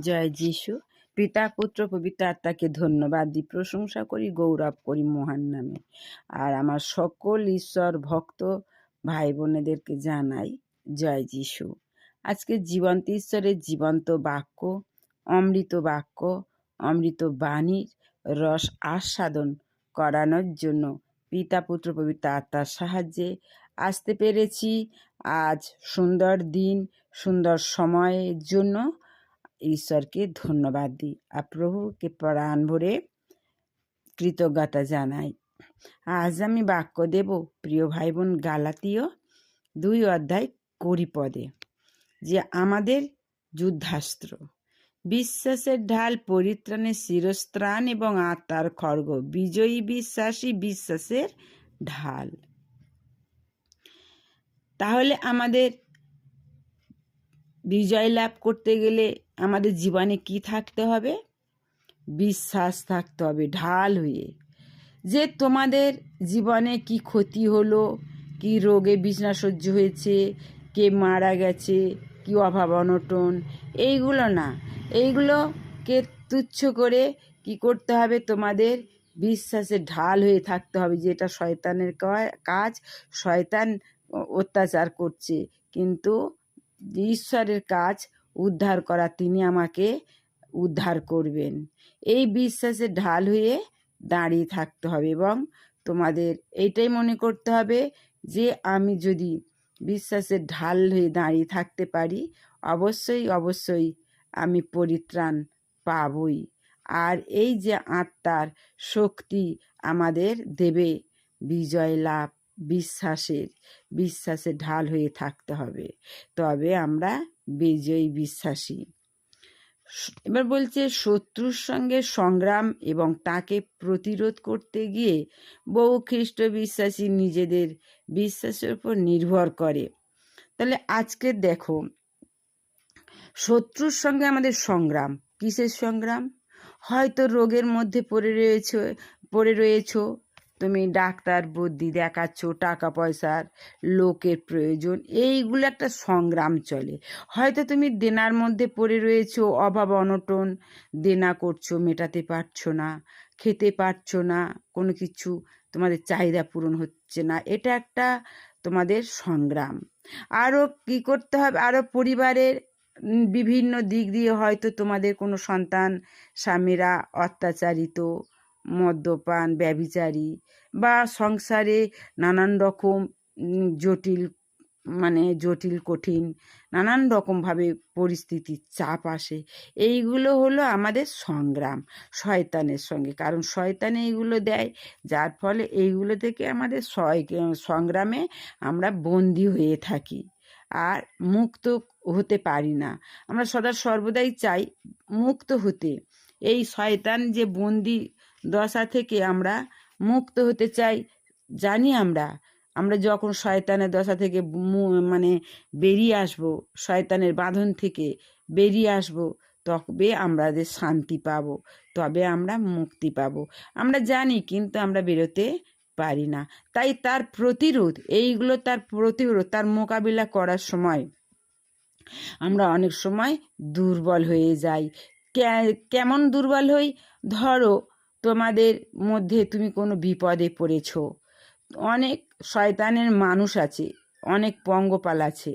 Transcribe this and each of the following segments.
জয় যিশু। পিতা, পুত্র, পবিত্র আত্মাকে ধন্যবাদ দিই প্রশংসা করি, গৌরব করি মহান নামে। আর আমার সকল ঈশ্বর ভক্ত ভাই বোনেদেরকে জানাই জয় যিশু। আজকে জীবন্ত ঈশ্বরের জীবন্ত বাক্য, অমৃত বাক্য, অমৃত বাণীর রস আস্বাদন করানোর জন্য পিতা, পুত্র, পবিত্র আত্মার সাহায্যে আসতে পেরেছি। আজ সুন্দর দিন, সুন্দর সময়ের জন্য ঈশ্বরকে ধন্যবাদ দিই। আর প্রভুকে প্রাণ ভরে কৃতজ্ঞতা জানাই। আজ আমি বাক্য দেব, প্রিয় ভাই বোন গালাতীয় দুই অধ্যায় করি পদে যে আমাদের যুদ্ধাস্ত্র। বিশ্বাসের ঢাল পরিত্রাণের শিরস্ত্রাণ এবং আত্মার খড়গ, বিজয়ী বিশ্বাসী বিশ্বাসের ঢাল। তাহলে আমাদের বিজয় লাভ করতে গেলে আমাদের জীবনে কি থাকতে হবে? বিশ্বাস থাকতে হবে, ঢাল হয়ে। যে তোমাদের জীবনে কি ক্ষতি হলো, কি রোগে বিছনা সহ্য হয়েছে, কে মারা গেছে, কি অভাব অনটন, এইগুলো না। এইগুলোকে তুচ্ছ করে কি করতে হবে? তোমাদের বিশ্বাসে ঢাল হয়ে থাকতে হবে, যেটা শয়তানের কাজ। শয়তান অত্যাচার করছে। কিন্তু ঈশ্বরের কাজ উদ্ধার করা, তিনি আমাকে উদ্ধার করবেন। এই বিশ্বাসে ঢাল হয়ে দাঁড়িয়ে থাকতে হবে এবং তোমাদের এইটাই মনে করতে হবে যে, আমি যদি বিশ্বাসের ঢাল হয়ে দাঁড়িয়ে থাকতে পারি, অবশ্যই অবশ্যই আমি পরিত্রাণ পাবই। আর এই যে আত্মার শক্তি আমাদের দেবে, বিজয় লাভ। বিশ্বাসের বিশ্বাসে ঢাল হয়ে থাকতে হবে। তবে আমরা বিজয়ী বিশ্বাসী। এবার বলছে, শত্রুর সঙ্গে সংগ্রাম এবং তাকে প্রতিরোধ করতে গিয়ে বহু খ্রিস্ট বিশ্বাসী নিজেদের বিশ্বাসের উপর নির্ভর করে। তাহলে আজকে দেখো, শত্রুর সঙ্গে আমাদের সংগ্রাম। কিসের সংগ্রাম? হয়তো রোগের মধ্যে পড়ে রয়েছে, পড়ে রয়েছ তুমি ডাক্তার, বুদ্ধি দেখাচ্ছ, টাকা পয়সার, লোকের প্রয়োজন, এইগুলো একটা সংগ্রাম চলে। হয়তো তুমি দেনার মধ্যে পড়ে রয়েছো, অভাব অনটন, দেনা করছ, মেটাতে পারছ না, খেতে পারছ না, কোনো কিছু তোমাদের চাহিদা পূরণ হচ্ছে না, এটা একটা তোমাদের সংগ্রাম। আরও কি করতে হবে? আরও পরিবারের বিভিন্ন দিক দিয়ে হয়তো তোমাদের কোনো সন্তান, স্বামীরা অত্যাচারিত মদ্যপান, ব্যভিচারী বা সংসারে নানান রকম জটিল মানে জটিল, কঠিন, নানান রকমভাবে পরিস্থিতির চাপ আসে। এইগুলো হলো আমাদের সংগ্রাম, শয়তানের সঙ্গে। কারণ শয়তান এইগুলো দেয়, যার ফলে এইগুলো থেকে আমাদের সংগ্রামে আমরা বন্দি হয়ে থাকি। আর মুক্ত হতে পারি না। আমরা সদা সর্বদাই চাই মুক্ত হতে। এই শয়তান যে বন্দি দশা থেকে আমরা মুক্ত হতে চাই, জানি আমরা। আমরা যখন শয়তানের দশা থেকে মানে বেরিয়ে আসব, শয়তানের বাঁধন থেকে বেরিয়ে আসব, তবে আমাদের শান্তি পাব, তবে আমরা মুক্তি পাব। আমরা জানি কিন্তু আমরা বেরোতে পারি না। তাই তার প্রতিরোধ, এইগুলো তার প্রতিরোধ, তার মোকাবিলা করার সময় আমরা অনেক সময় দুর্বল হয়ে যাই। কেমন দুর্বল হই? ধরো তোমাদের মধ্যে তুমি কোনো বিপদে পড়েছ। অনেক শয়তানের মানুষ আছে, অনেক পঙ্গপাল আছে।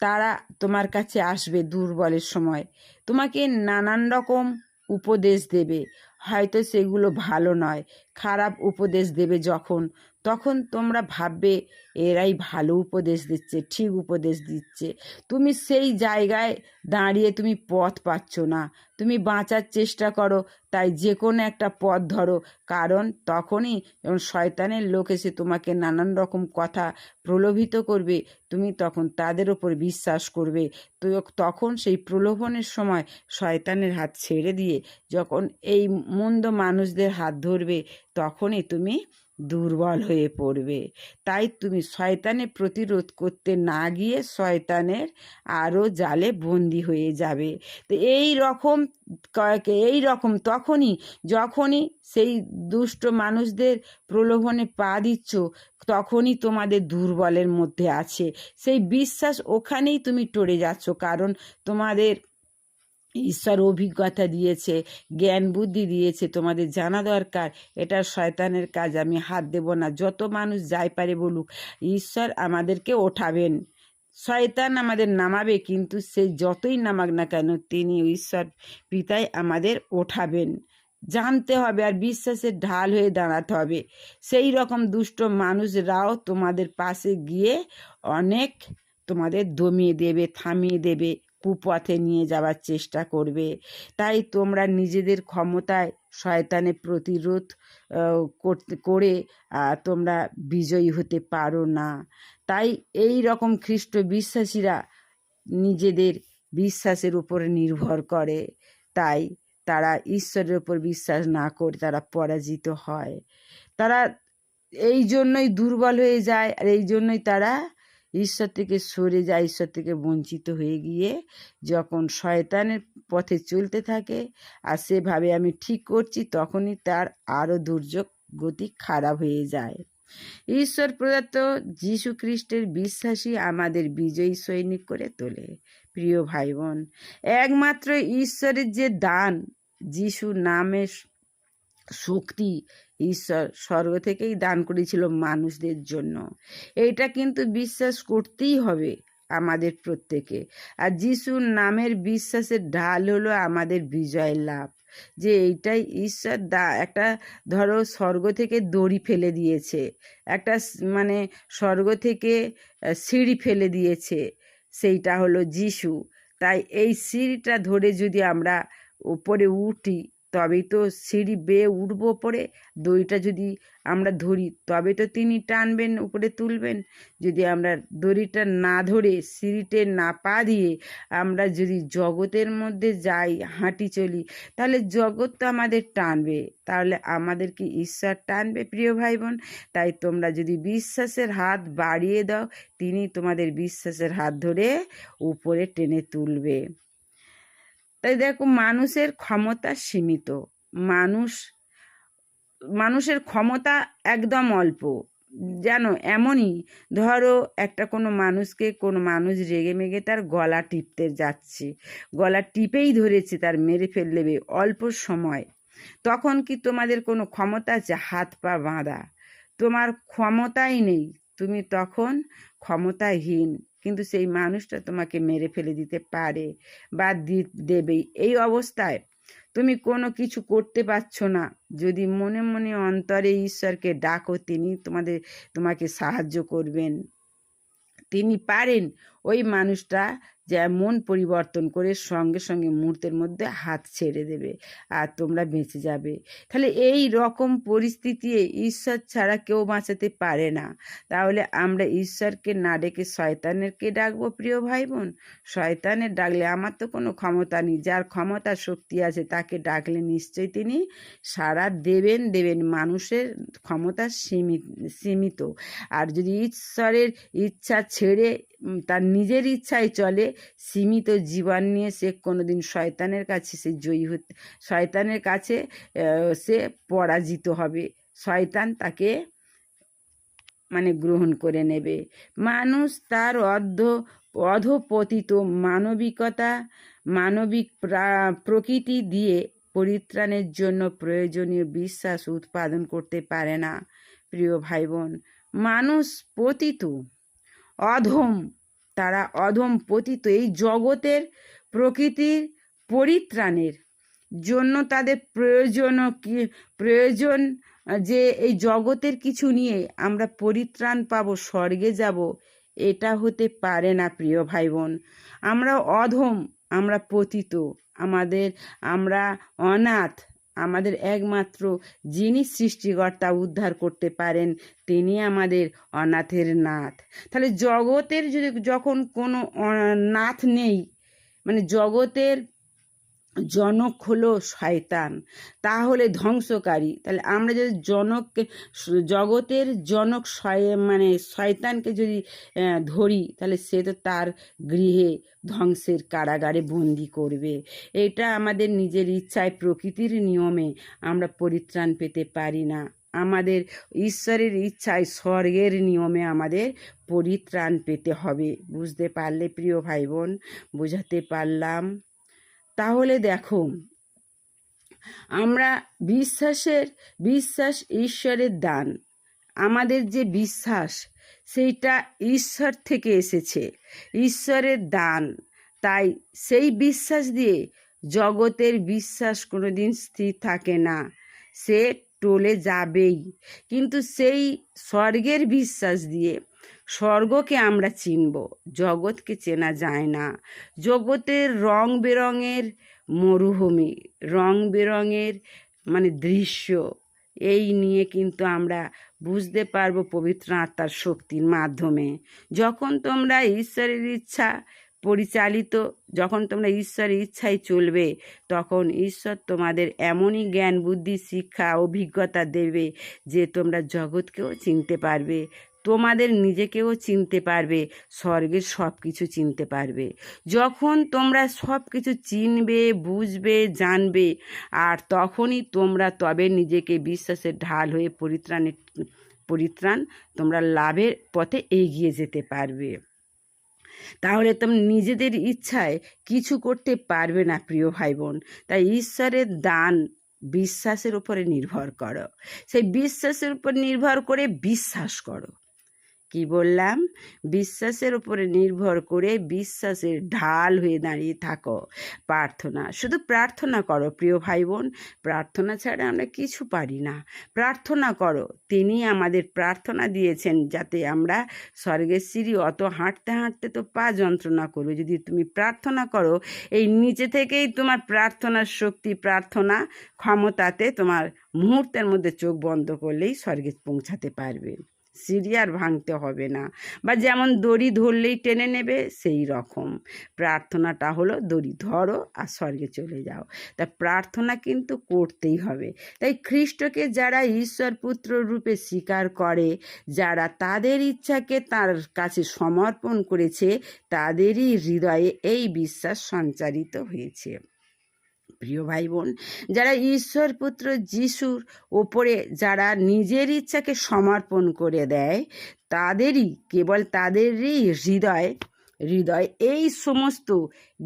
তারা তোমার কাছে আসবে দুর্বলের সময়। তোমাকে নানান রকম উপদেশ দেবে। হয়তো সেগুলো ভালো নয়। খারাপ উপদেশ দেবে যখন, তখন তোমরা ভাববে, এরাই ভালো উপদেশ দিচ্ছে, ঠিক উপদেশ দিচ্ছে। তুমি সেই জায়গায় দাঁড়িয়ে তুমি পথ পাচ্ছ না। তুমি বাঁচার চেষ্টা করো, তাই যে কোনো একটা পথ ধরো। কারণ তখনই শয়তানের লোক এসে তোমাকে নানান রকম কথা প্রলোভিত করবে, তুমি তখন তাদের ওপর বিশ্বাস করবে। তো তখন সেই প্রলোভনের সময় শয়তানের হাত ছেড়ে দিয়ে যখন এই মন্দ মানুষদের হাত ধরবে তখনই তুমি দুর্বল হয়ে পড়বে। তাই তুমি শয়তানের প্রতিরোধ করতে না গিয়ে শয়তানের আরও জালে বন্দি হয়ে যাবে। তো এই রকম কয়েকে, এই রকম তখনই, যখনই সেই দুষ্ট মানুষদের প্রলোভনে পা দিচ্ছ, তখনই তোমাদের দুর্বলের মধ্যে আছে। সেই বিশ্বাস ওখানেই তুমি টরে যাচ্ছ, কারণ তোমাদের ঈশ্বর অভিজ্ঞতা দিয়েছে, জ্ঞান বুদ্ধি দিয়েছে, তোমাদের জানা দরকার, এটা শয়তানের কাজ, আমি হাত দেব না। যত মানুষ যাই পারে বলুক, ঈশ্বর আমাদেরকে ওঠাবেন। শয়তান আমাদের নামাবে, কিন্তু সে যতই নামাক না কেন, তিনি ঈশ্বর পিতাই আমাদের ওঠাবেন। জানতে হবে আর বিশ্বাসের ঢাল হয়ে দাঁড়াতে হবে। সেই রকম দুষ্ট মানুষরাও তোমাদের পাশে গিয়ে অনেক তোমাদের দমিয়ে দেবে, থামিয়ে দেবে। কুপথে নিয়ে যাওয়ার চেষ্টা করবে। তাই তোমরা নিজেদের ক্ষমতায় শয়তানের প্রতিরোধ করতে, করে তোমরা বিজয়ী হতে পারো না। তাই এই রকম খ্রিস্ট বিশ্বাসীরা নিজেদের বিশ্বাসের উপরে নির্ভর করে। তাই তারা ঈশ্বরের উপর বিশ্বাস না করে তারা পরাজিত হয়। তারা এই জন্যই দুর্বল হয়ে যায় আর এই জন্যই তারা ঈশ্বর থেকে সরে যায় ঈশ্বর থেকে বঞ্চিত হয়ে গিয়ে যখন শয়তানের পথে চলতে থাকে আর সেভাবে আমি ঠিক করছি, তখনই তার আরও দুর্যোগ গতি খারাপ হয়ে যায়। ঈশ্বর প্রদত্ত যীশু খ্রিস্টের বিশ্বাসী আমাদের বিজয়ী সৈনিক করে তোলে। প্রিয় ভাই বোন, একমাত্র ঈশ্বরের যে দান, যিশু নামের শক্তি ঈশ্বর স্বর্গ থেকেই দান করেছিল মানুষদের জন্য। এইটা কিন্তু বিশ্বাস করতেই হবে আমাদের প্রত্যেকে। আর যিশুর নামের বিশ্বাসের ঢাল হলো আমাদের বিজয় লাভ। যে এইটাই ঈশ্বর দা, একটা ধরো স্বর্গ থেকে দড়ি ফেলে দিয়েছে, একটা মানে স্বর্গ থেকে সিঁড়ি ফেলে দিয়েছে, সেইটা হলো যিশু। তাই এই সিঁড়িটা ধরে যদি আমরা উপরে উঠি তবেই তো সিঁড়ি বেয়ে উঠবো ওপরে। দড়িটা যদি আমরা ধরি, তবে তো তিনি টানবেন, উপরে তুলবেন। যদি আমরা দড়িটা না ধরে সিঁড়িতে না পা দিয়ে আমরা যদি জগতের মধ্যে যাই, হাঁটি চলি, তাহলে জগৎ তো আমাদের টানবে। তাহলে আমাদের কি ঈশ্বর টানবে, প্রিয় ভাই বোন তাই তোমরা যদি বিশ্বাসের হাত বাড়িয়ে দাও, তিনি তোমাদের বিশ্বাসের হাত ধরে উপরে টেনে তুলবে। তাই দেখো মানুষের ক্ষমতা সীমিত। মানুষ, মানুষের ক্ষমতা একদম অল্প। যেন এমনই, ধরো একটা কোনো মানুষকে, কোনো মানুষ রেগে মেগে তার গলা টিপতে যাচ্ছে। গলা টিপেই ধরেছে তার মেরে ফেললেবে অল্প সময়। তখন কি তোমাদের কোনো ক্ষমতা আছে? হাত পা বাঁধা। তোমার ক্ষমতাই নেই। তুমি তখন ক্ষমতাহীন। কিন্তু সেই মানুষটা তোমাকে মেরে ফেলে দিতে পারে বা দেবেই এই অবস্থায় তুমি কোনো কিছু করতে পারছ না। যদি মনে মনে অন্তরে ঈশ্বরকে ডাকো, তিনি তোমাদের, তোমাকে সাহায্য করবেন। তিনি পারেন ওই মানুষটা যা মন পরিবর্তন করে সঙ্গে সঙ্গে মুহূর্তের মধ্যে হাত ছেড়ে দেবে আর তোমরা বেঁচে যাবে। তাহলে এই রকম পরিস্থিতি ঈশ্বর ছাড়া কেউ বাঁচাতে পারে না। তাহলে আমরা ঈশ্বরকে না ডেকে শয়তানেরকে ডাকবো, প্রিয় ভাই বোন শয়তানের ডাকলে আমার তো কোনো ক্ষমতা নেই, যার ক্ষমতা শক্তি আছে তাকে ডাকলে নিশ্চয়ই তিনি সারা দেবেন দেবেন মানুষের ক্ষমতা সীমিত সীমিত। আর যদি ঈশ্বরের ইচ্ছা ছেড়ে তার নিজের ইচ্ছায় চলে সীমিত জীবন নিয়ে সে কোনোদিন শয়তানের কাছে সে জয়ী হতে, শয়তানের কাছে সে পরাজিত হবে। শয়তান তাকে মানে গ্রহণ করে নেবে। মানুষ তার অর্ধ, অধপতিত মানবিকতা, মানবিক প্রকৃতি দিয়ে পরিত্রাণের জন্য প্রয়োজনীয় বিশ্বাস উৎপাদন করতে পারে না। প্রিয় ভাই বোন মানুষ পতিত, অধম তারা অধম পতিত এই জগতের প্রকৃতির পরিত্রাণের জন্য তাদের প্রয়োজন কি, প্রয়োজন যে এই জগতের কিছু নিয়ে আমরা পরিত্রাণ পাবো, স্বর্গে যাব, এটা হতে পারে না, প্রিয় ভাই বোন আমরা অধম, আমরা পতিত, আমাদের, আমরা অনাথ আমাদের একমাত্র যিনি সৃষ্টিকর্তা উদ্ধার করতে পারেন, তিনি আমাদের অনাথের নাথ। তাহলে জগতের যদি যখন কোনো নাথ নেই মানে জগতের জনক হলো শয়তান। তাহলে ধ্বংসকারী। তাহলে আমরা যদি জনককে জগতের জনক শয়- মানে শয়তানকে যদি ধরি, তাহলে সে তো তার গৃহে ধ্বংসের কারাগারে বন্দি করবে। এটা আমাদের নিজের ইচ্ছায়, প্রকৃতির নিয়মে আমরা পরিত্রাণ পেতে পারি না। আমাদের ঈশ্বরের ইচ্ছায়, স্বর্গের নিয়মে আমাদের পরিত্রাণ পেতে হবে। বুঝতে পারলে প্রিয় ভাই বোন, বোঝাতে পারলাম। তাহলে দেখো, আমরা বিশ্বাসের, বিশ্বাস ঈশ্বরের দান। আমাদের যে বিশ্বাস, সেইটা ঈশ্বর থেকে এসেছে। ঈশ্বরের দান। তাই সেই বিশ্বাস দিয়ে জগতের বিশ্বাস কোনোদিন স্থির থাকে না। সে টলে যাবেই। কিন্তু সেই স্বর্গের বিশ্বাস দিয়ে স্বর্গকে আমরা চিনব, জগৎকে চেনা যায় না। জগতের রং বেরঙের মরুভূমি, রং বেরঙের মানে দৃশ্য, এই নিয়ে কিন্তু আমরা বুঝতে পারব পবিত্র আত্মার শক্তির মাধ্যমে। যখন তোমরা ঈশ্বরের ইচ্ছা পরিচালিত, যখন তোমরা ঈশ্বরের ইচ্ছায় চলবে, তখন ঈশ্বর তোমাদের এমনই জ্ঞান, বুদ্ধি, শিক্ষা, অভিজ্ঞতা দেবে যে তোমরা জগৎকেও চিনতে পারবে। তোমাদের নিজেকেও চিনতে পারবে, স্বর্গের সব কিছু চিনতে পারবে। যখন তোমরা সব কিছু চিনবে, বুঝবে, জানবে, আর তখনই তোমরা তবে নিজেকে বিশ্বাসের ঢাল হয়ে পরিত্রাণের পরিত্রাণ তোমরা লাভের পথে এগিয়ে যেতে পারবে। তাহলে তুমি নিজেদের ইচ্ছায় কিছু করতে পারবে না, প্রিয় ভাই বোন তাই ঈশ্বরের দান বিশ্বাসের উপরে নির্ভর করো। সেই বিশ্বাসের উপর নির্ভর করে বিশ্বাস করো। কি বললাম? বিশ্বাসের উপরে নির্ভর করে বিশ্বাসের ঢাল হয়ে দাঁড়িয়ে থাকো। প্রার্থনা, শুধু প্রার্থনা করো প্রিয় ভাই বোন প্রার্থনা ছাড়া আমরা কিছু পারি না। প্রার্থনা করো। তিনি আমাদের প্রার্থনা দিয়েছেন যাতে আমরা স্বর্গের সিঁড়ি অত হাঁটতে হাঁটতে তো পা যন্ত্রণা করবে। যদি তুমি প্রার্থনা করো, এই নিচে থেকেই তোমার প্রার্থনার শক্তি, প্রার্থনা ক্ষমতাতে তোমার মুহূর্তের মধ্যে চোখ বন্ধ করলেই স্বর্গে পৌঁছাতে পারবে। সিঁড়ি আর ভাঙতে হবে না। বা যেমন দড়ি ধরলেই টেনে নেবে, সেই রকম। প্রার্থনাটা হলো, দড়ি ধরো আর স্বর্গে চলে যাও। তা প্রার্থনা কিন্তু করতেই হবে। তাই খ্রিস্টকে যারা ঈশ্বর পুত্র রূপে স্বীকার করে, যারা তাদের ইচ্ছাকে তার কাছে সমর্পণ করেছে, তাদেরই হৃদয়ে এই বিশ্বাস সঞ্চারিত হয়েছে। প্রিয় ভাই বোন যারা ঈশ্বর পুত্র যিশুর ওপরে যারা নিজের ইচ্ছাকে সমর্পণ করে দেয়, তাদেরই, কেবল তাদেরই হৃদয় হৃদয় এই সমস্ত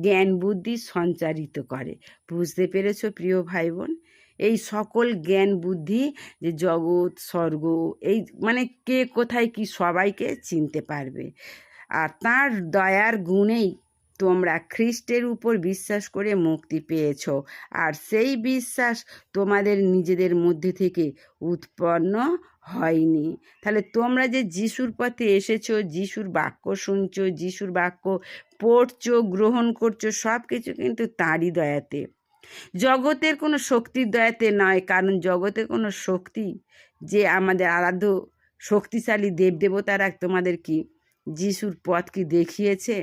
জ্ঞান বুদ্ধি সঞ্চারিত করে। বুঝতে পেরেছ প্রিয় ভাই বোন এই সকল জ্ঞান বুদ্ধি যে জগৎ, স্বর্গ, এই মানে কে কোথায় কি সবাইকে চিনতে পারবে। আর তার দয়ার গুণেই তোমরা খ্রিস্টের উপর বিশ্বাস করে মুক্তি পেয়েছ। আর সেই বিশ্বাস তোমাদের নিজেদের মধ্যে থেকে উৎপন্ন হয়নি। তাহলে তোমরা যে যিশুর পথে এসেছ, যিশুর বাক্য শুনছো, যিশুর বাক্য পড়ছো, গ্রহণ করছ সব কিছু কিন্তু তাঁরই দয়াতে। জগতের কোনো শক্তির দয়াতে নয়, কারণ জগতের কোনো শক্তি যে আমাদের আরাধ্য শক্তিশালী দেবদেবতারা তোমাদের কি, যিশুর পথ কি দেখিয়েছে?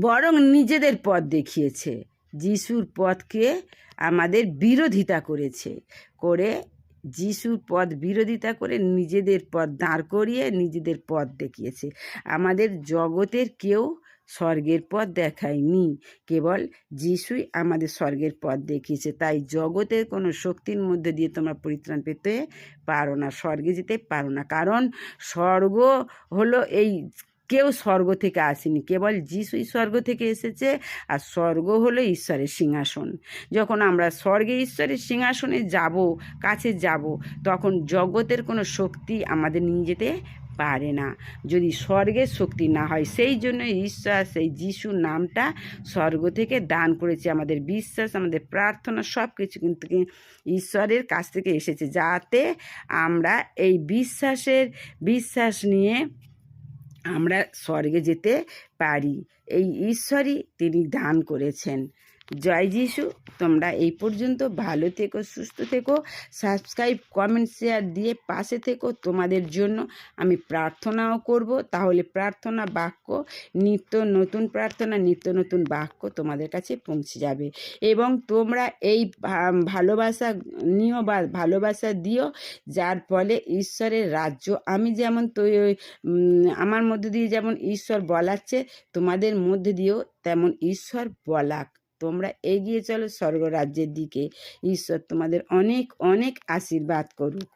বরং নিজেদের পথ দেখিয়েছে। যিশুর পথকে আমাদের বিরোধিতা করেছে। করে যিশুর পথ বিরোধিতা করে নিজেদের পথ দাঁড় করিয়ে নিজেদের পথ দেখিয়েছে। আমাদের জগতের কেউ স্বর্গের পথ দেখায়নি। কেবল যিশুই আমাদের স্বর্গের পথ দেখিয়েছে। তাই জগতের কোনো শক্তির মধ্যে দিয়ে তোমরা পরিত্রাণ পেতে পারো না, স্বর্গে যেতে পারো না। কারণ স্বর্গ হলো এই কেউ স্বর্গ থেকে আসেনি। কেবল যিশুই স্বর্গ থেকে এসেছে আর স্বর্গ হলো ঈশ্বরের সিংহাসন। যখন আমরা স্বর্গে ঈশ্বরের সিংহাসনে যাব, কাছে যাব, তখন জগতের কোনো শক্তি আমাদের নিয়ে যেতে পারে না। যদি স্বর্গের শক্তি না হয়, সেই জন্য ঈশ্বর সেই যিশুর নামটা স্বর্গ থেকে দান করেছে। আমাদের বিশ্বাস, আমাদের প্রার্থনা সব কিছু কিন্তু ঈশ্বরের কাছ থেকে এসেছে, যাতে আমরা এই বিশ্বাসের, বিশ্বাস নিয়ে আমরা স্বর্গে যেতে পারি। এই ঈশ্বরই তিনি দান করেছেন। জয় যিশু, তোমরা এই পর্যন্ত ভালো থেকো, সুস্থ থেকো সাবস্ক্রাইব কমেন্ট শেয়ার দিয়ে পাশে থেকো। তোমাদের জন্য আমি প্রার্থনাও করব। তাহলে প্রার্থনা বাক্য, নিত্য নতুন প্রার্থনা, নিত্য নতুন বাক্য তোমাদের কাছে পৌঁছে যাবে। এবং তোমরা এই ভালোবাসা নিও বা ভালোবাসা দিও, যার ফলে ঈশ্বরের রাজ্য। আমি যেমন তো আমার মধ্যে দিয়ে যেমন ঈশ্বর বলাচ্ছে, তোমাদের মধ্যে দিয়েও তেমন ঈশ্বর বলাক। তোমরা এগিয়ে চলো স্বর্গরাজ্যের দিকে। ঈশ্বর তোমাদের অনেক অনেক আশীর্বাদ করুক।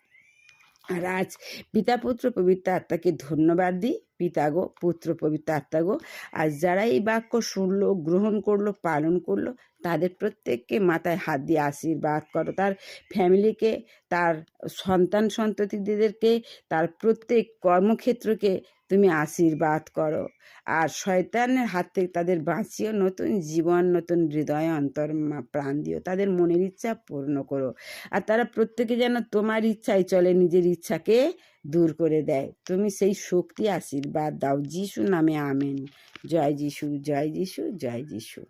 আর আজ পিতা পুত্র পবিত্র আত্মাকে ধন্যবাদ দিই। পিতা গো, পুত্র পবিত্র আত্মা গো আজ যারা এই বাক্য শুনলো, গ্রহণ করল, পালন করল, তাদের প্রত্যেককে মাথায় হাত দিয়ে আশীর্বাদ করো। তার ফ্যামিলিকে, তার সন্তান সন্ততিদেরকে তার প্রত্যেক কর্মক্ষেত্রকে তুমি আশীর্বাদ করো। আর শয়তানের হাত থেকে তাদের বাঁচিয়ে নতুন জীবন, নতুন হৃদয়, অন্তর প্রাণ দিও। তাদের মনের ইচ্ছা পূর্ণ করো। আর তারা প্রত্যেকে যেন তোমার ইচ্ছায় চলে, নিজের ইচ্ছাকে দূর করে দেয়। তুমি সেই শক্তি, আশীর্বাদ দাও। যিশু নামে, আমেন। জয় যিশু জয় যিশু জয় যিশু।